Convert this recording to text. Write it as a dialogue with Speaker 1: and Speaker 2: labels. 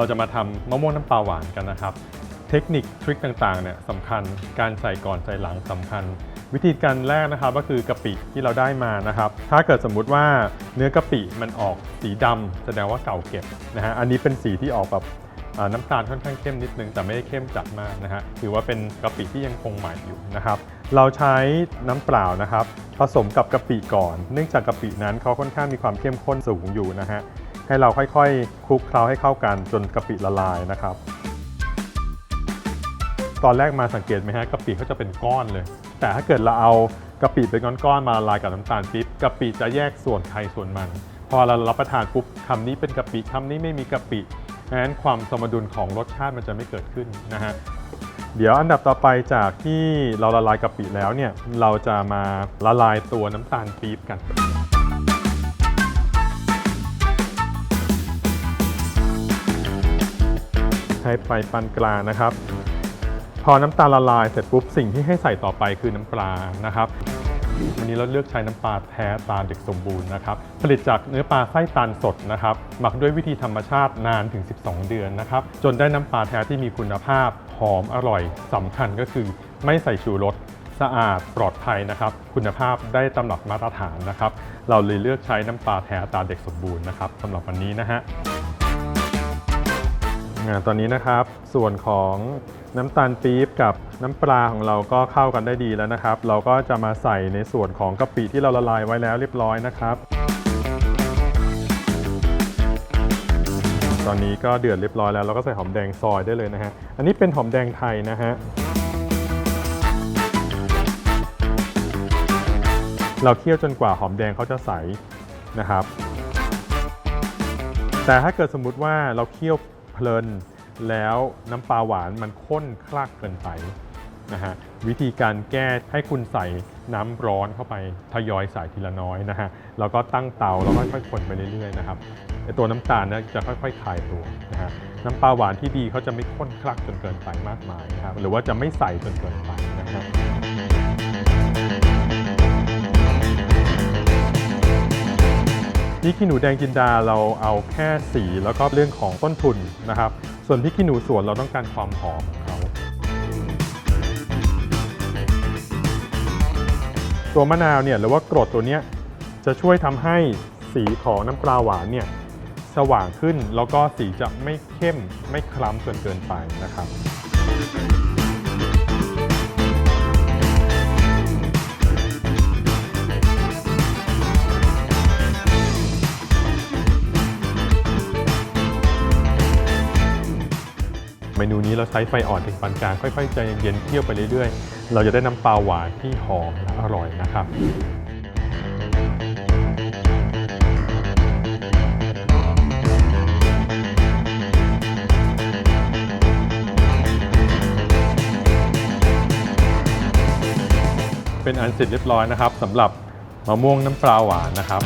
Speaker 1: เราจะมาทำมะม่วงน้ำปลาหวานกันนะครับ เทคนิคทริคต่างๆเนี่ยสำคัญการใส่ก่อนใส่หลังสำคัญ วิธีการแรกนะครับก็คือกะปิที่เราได้มานะครับ ถ้าเกิดสมมุติว่าเนื้อกะปิมันออกสีดำแสดงว่าเก่าเก็บนะฮะอันนี้เป็นสีที่ออกแบบน้ำตาลค่อนข้างเข้มนิดนึงแต่ไม่ได้เข้มจัดมากนะฮะถือว่าเป็นกะปิที่ยังคงใหม่อยู่นะครับ เราใช้น้ำเปล่านะครับ ผสมกับกะปิก่อน เนื่องจากกะปินั้นเขาค่อนข้างมีความเข้มข้นสูงอยู่นะฮะ ให้เราค่อยๆคลุกเคล้าให้เข้ากันจนกะปิละลายนะครับ ตอนแรกมาสังเกตไหมฮะกะปิเขาจะเป็นก้อนเลย แต่ถ้าเกิดเราเอากะปิเป็นก้อนๆมาละลายกับน้ำตาลปิ๊บกะปิจะแยกส่วนใครส่วนมัน พอเรารับประทานปุ๊บคำนี้เป็นกะปิคำนี้ไม่มีกะปิดังนั้นความสมดุลของรสชาติมันจะไม่เกิดขึ้นนะฮะเดี๋ยวอันดับต่อไปจากที่เราละลายกะปิแล้วเนี่ยเราจะมาละลายตัวน้ำตาลปี๊บกัน ช้ไฟปานกลางนะครับ พอน้ำตาลละลายเสร็จปุ๊บสิ่งที่ให้ใส่ต่อไปคือน้ำปลานะครับ วันนี้เราเลือกใช้น้ำปลาแท้ตาเด็กสมบูรณ์นะครับ ผลิตจากเนื้อปลาไส้ตันสดนะครับ หมักด้วยวิธีธรรมชาตินานถึง 12 เดือนนะครับ จนได้น้ำปลาแท้ที่มีคุณภาพหอมอร่อยสำคัญก็คือไม่ใส่ชูรสสะอาดปลอดภัยนะครับ คุณภาพได้ตำหนักมาตรฐานนะครับ เราเลยเลือกใช้น้ำปลาแท้ตาเด็กสมบูรณ์นะครับสำหรับวันนี้นะฮะ ตอนนี้นะครับส่วนของน้ำตาลปี๊บกับน้ำปลาของเราก็เข้ากันได้ดีแล้วนะครับ เราก็จะมาใส่ในส่วนของกะปิที่เราละลายไว้แล้วเรียบร้อยนะครับ ตอนนี้ก็เดือดเรียบร้อยแล้วเราก็ใส่หอมแดงซอยได้เลยนะฮะอันนี้เป็นหอมแดงไทยนะฮะเราเคี่ยวจนกว่าหอมแดงเขาจะใสนะครับ แต่ถ้าเกิดสมมุติว่าเราเคี่ยว ลินแล้วน้ำปลาหวานมันข้นคลักเกินไปนะฮะวิธีการแก้ให้คุณใส่น้ำร้อนเข้าไปทยอยใส่ทีละน้อยนะฮะแล้วก็ตั้งเตาแล้วค่อยๆคนไปเรื่อยๆนะครับตัวน้ำตาลเนะจะค่อยๆคลายตัวนะฮะน้ำปลาหวานที่ดีเขาจะไม่ข้นคลักจนเกินไปมากมายนะครับหรือว่าจะไม่ใส่จนเกินไปนะฮะ พริกขี้หนูแดงจินดาเราเอาแค่สีแล้วก็เรื่องของต้นทุนนะครับ ส่วนพริกขี้หนูสวนเราต้องการความหอมของเขาตัวมะนาวเนี่ยหรือว่ากรดตัวเนี้ยจะช่วยทำให้สีของน้ำปลาหวานเนี่ยสว่างขึ้นแล้วก็สีจะไม่เข้มไม่คล้ำจนเกินไปนะครับ เมนูนี้เราใช้ไฟอ่อนถึงปานกลางค่อยๆใจเย็นๆเคี่ยวไปเรื่อยๆ เราจะได้น้ำปลาหวานที่หอมและอร่อยนะครับเป็นอันเสร็จเรียบร้อยนะครับสำหรับมะม่วงน้ำปลาหวานนะครับ